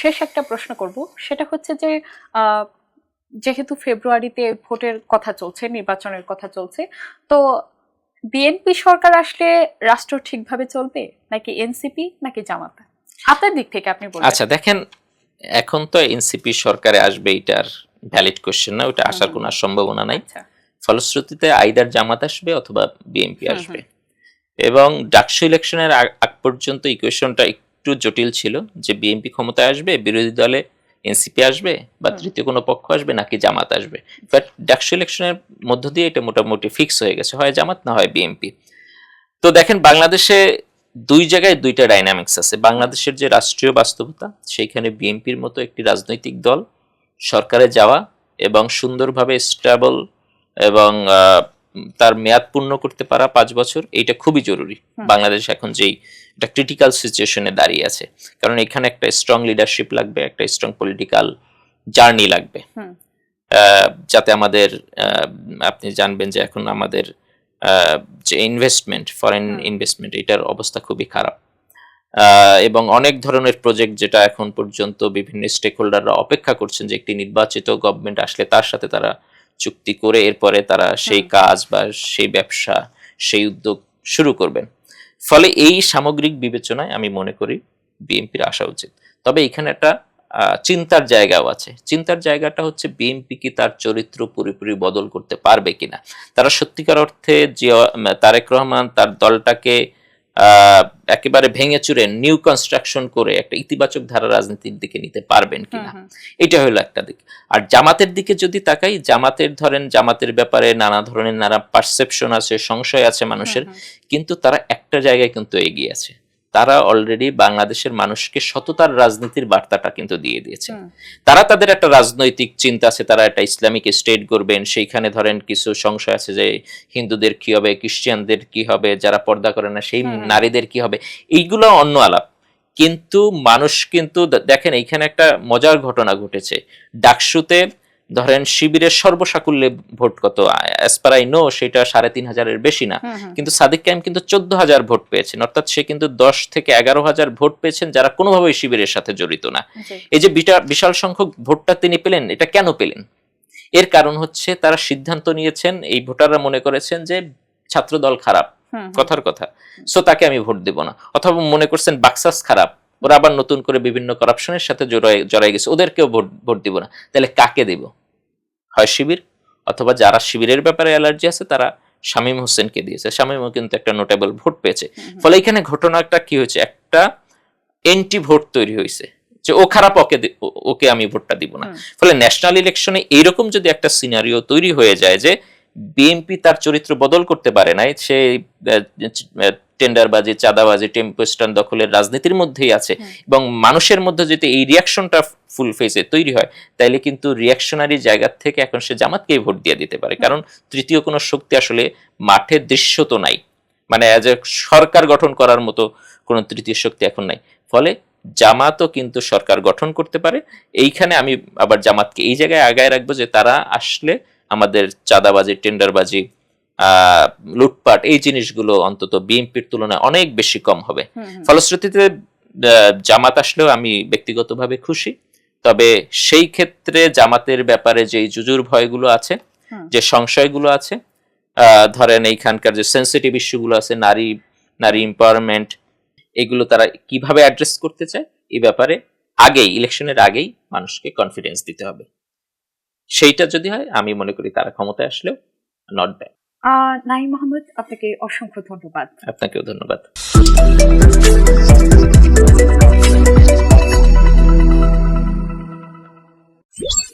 শেষ একটা প্রশ্ন করব। সেটা হচ্ছে যে যেহেতু ফেব্রুয়ারিতে ভোটের কথা চলছে নির্বাচনের কথা চলছে তো বিএনপি সরকার আসলে রাষ্ট্র ঠিকভাবে চলবে? নাকি এনসিপি নাকি জামাত? আপনার দিক থেকে আপনি বলবেন। আচ্ছা দেখেন এখন তো এনসিপি সরকারে আসবে এটার ভ্যালিড কোশ্চেন না ওটা আসার। কোনো সম্ভাবনা নাই। আচ্ছা। ফলশ্রুতিতে আইদার জামাত আসবে অথবা বিএনপি আসবে। এবং ডাকসু ইলেকশনের আগ আগ পর্যন্ত ইকুয়েশনটা একটু জটিল ছিল যে বিএনপি ক্ষমতায় আসবে বিরোধী দলে এনসিপি আসবে বা। তৃতীয় কোনো পক্ষ আসবে নাকি জামাত আসবে। বাট ডাকসু ইলেকশনের মধ্য দিয়ে এটা মোটামুটি ফিক্স হয়ে গেছে হয় জামাত না হয় বিএনপি। তো দেখেন বাংলাদেশে দুই জায়গায় দুইটা ডাইনামিক্স আছে। বাংলাদেশের যে রাষ্ট্রীয় বাস্তবতা সেইখানে বিএনপির মতো একটি রাজনৈতিক দল সরকারে যাওয়া এবং সুন্দরভাবে স্টেবল এবং তার মেয়াদ পূর্ণ করতে পারা পাঁচ বছর এইটা খুবই জরুরি। বাংলাদেশ এখন যেই একটা ক্রিটিক্যাল সিচুয়েশনে দাঁড়িয়ে আছে। কারণ এখানে একটা স্ট্রং লিডারশিপ লাগবে একটা স্ট্রং পলিটিক্যাল জার্নি লাগবে। যাতে আমাদের আপনি জানবেন যে এখন আমাদের যে ইনভেস্টমেন্ট ফরেন ইনভেস্টমেন্ট এটার অবস্থা খুবই খারাপ। আহ, এবং অনেক ধরনের প্রজেক্ট যেটা এখন পর্যন্ত বিভিন্ন স্টেক হোল্ডাররা অপেক্ষা করছেন যে একটি নির্বাচিত গভর্নমেন্ট আসলে তার সাথে তারা চুক্তি করে এরপরে তারা সেই কাজ বা সেই ব্যবসা সেই উদ্যোগ শুরু করবেন। ফলে এই সামগ্রিক বিবেচনায় আমি মনে করি বিএনপির আসা উচিত। তবে এখানে একটা চিন্তার জায়গাও আছে। চিন্তার জায়গাটা হচ্ছে বিএনপি কি তার চরিত্র পুরোপুরি বদল করতে পারবে কিনা? তারা সত্যিকার অর্থে জিয়া তারেক রহমান তার দলটাকে একেবারে ভেঙে চুরে নিউ কনস্ট্রাকশন করে একটা ইতিবাচক ধারা রাজনীতির দিকে নিতে পারবেন কিনা। এটা হলো একটা দিক আর জামাতের দিকে যদি তাকাই জামাতের ধরেন জামাতের ব্যাপারে নানা ধরনের নানা পারসেপশন আছে সংশয় আছে মানুষের। কিন্তু তারা একটা জায়গায় কিন্তু এগিয়ে আছে তারা অলরেডি বাংলাদেশের মানুষকে সততার রাজনীতির বার্তাটা কিন্তু দিয়ে দিয়েছে। তারা তাদের একটা রাজনৈতিক চিন্তা আছে তারা একটা ইসলামিক স্টেট করবেন সেইখানে ধরেন কিছু সংশয় আছে যে হিন্দুদের কি হবে খ্রিস্টানদের কি হবে যারা পর্দা করে না সেই। নারীদের কি হবে এইগুলো অন্য আলাপ। কিন্তু মানুষ কিন্তু দেখেন এইখানে একটা মজার ঘটনা ঘটেছে। ডাকসুতে ধরেন শিবিরের সর্বসাকুল্যে ভোট কত? অ্যাসপারাই নো সেটা সাড়ে তিন হাজারের বেশি না। কিন্তু সাদিক কাইম কিন্তু চোদ্দ হাজার ভোট পেয়েছেন। অর্থাৎ সে কিন্তু দশ থেকে এগারো হাজার ভোট পেয়েছেন যারা কোনোভাবেই শিবিরের সাথে জড়িত না। এই যে বিটা- বিশাল সংখ্যক ভোটটা তিনি পেলেন এটা কেন পেলেন? এর কারণ হচ্ছে তারা সিদ্ধান্ত নিয়েছেন এই ভোটাররা মনে করেছেন যে ছাত্র দল খারাপ। কথার কথা। সো তাকে আমি ভোট দেব না। অথবা মনে করছেন বাক্সাস খারাপ ওরা আবার নতুন করে বিভিন্ন করাপশনের সাথে জড়াই জড়াই গেছে ওদেরকেও ভোট ভোট দিব না। তাহলে কাকে দেব? হয় শিবির অথবা যারা শিবিরের ব্যাপারে অ্যালার্জি আছে তারা শামীম হোসেনকে দিয়েছে। শামীমও কিন্তু একটা নোটেবল ভোট পেয়েছে। ফলে এখানে ঘটনাটা কি হয়েছে? একটা এন্টি ভোট তৈরি হয়েছে যে ও খারাপ ওকে ওকে আমি ভোটটা দিব না। ফলে ন্যাশনাল ইলেকশনে এইরকম যদি একটা সিনারিও তৈরি হয়ে যায় যে বিএনপি তার চরিত্র বদল করতে পারে নাই সে টেন্ডারবাজি চাঁদাবাজি টেম্পো স্ট্যান্ড দখলের রাজনীতির মধ্যেই আছে। এবং মানুষের মধ্যে যদি এই রিয়াকশনটা ফুল ফেসে তৈরি হয় তাইলে কিন্তু রিয়াকশনারি জায়গা থেকে এখন সে জামাতকেই ভোট দিয়ে দিতে পারে। কারণ তৃতীয় কোনো শক্তি আসলে মাঠে দৃশ্য তো নাই। মানে অ্যাজ এ সরকার গঠন করার মতো কোনো তৃতীয় শক্তি এখন নাই। ফলে জামাতও কিন্তু সরকার গঠন করতে পারে। এইখানে আমি আবার জামাতকে এই জায়গায় আগায় রাখব যে তারা আসলে আমাদের চাঁদাবাজি টেন্ডারবাজি লুটপাট এই জিনিসগুলো অন্তত বিএনপির তুলনায় অনেক বেশি কম হবে। ফলশ্রুতিতে জামাত আসলেও আমি ব্যক্তিগতভাবে খুশি তবে সেই ক্ষেত্রে জামাতের ব্যাপারে যে জুজুর ভয়গুলো আছে। যে সংশয়গুলো আছে আহ, ধরেন এইখানকার যে সেন্সিটিভ ইস্যুগুলো আছে নারী নারী এম্পাওয়ারমেন্ট এগুলো তারা কীভাবে অ্যাড্রেস করতে চায় এই ব্যাপারে আগেই ইলেকশনের আগেই মানুষকে কনফিডেন্স দিতে হবে সেইটা যদি হয় আমি মনে করি তারা ক্ষমতায় আসলেও নট ব্যাড নাই মোহাম্মদ আপনাকে অসংখ্য ধন্যবাদ। আপনাকেও ধন্যবাদ।